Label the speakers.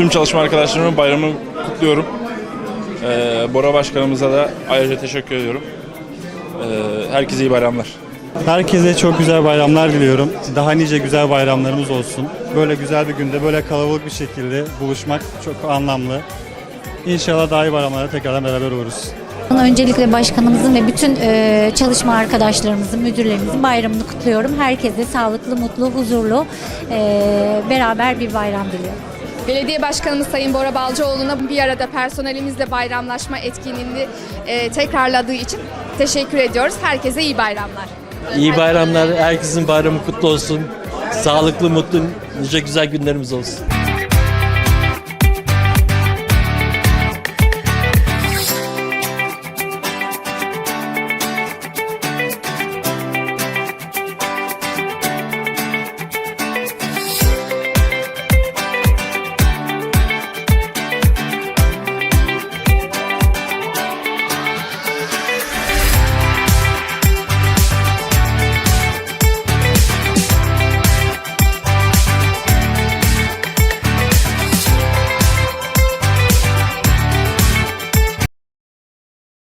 Speaker 1: tüm çalışma arkadaşlarımın bayramını kutluyorum. Ee, Bora Başkanımıza da ayrıca teşekkür ediyorum. Ee, herkese iyi bayramlar.
Speaker 2: Herkese çok güzel bayramlar diliyorum. Daha nice güzel bayramlarımız olsun. Böyle güzel bir günde böyle kalabalık bir şekilde buluşmak çok anlamlı. İnşallah daha iyi bayramlara tekrardan beraber oluruz.
Speaker 3: Öncelikle başkanımızın ve bütün e, çalışma arkadaşlarımızın, müdürlerimizin bayramını kutluyorum. Herkese sağlıklı, mutlu, huzurlu e, beraber bir bayram diliyorum.
Speaker 4: Belediye Başkanımız Sayın Bora Balcıoğlu'na bir arada personelimizle bayramlaşma etkinliğini e, tekrarladığı için teşekkür ediyoruz. Herkese iyi bayramlar.
Speaker 5: İyi bayramlar. Herkesin bayramı kutlu olsun. Sağlıklı, mutlu, nice güzel günlerimiz olsun.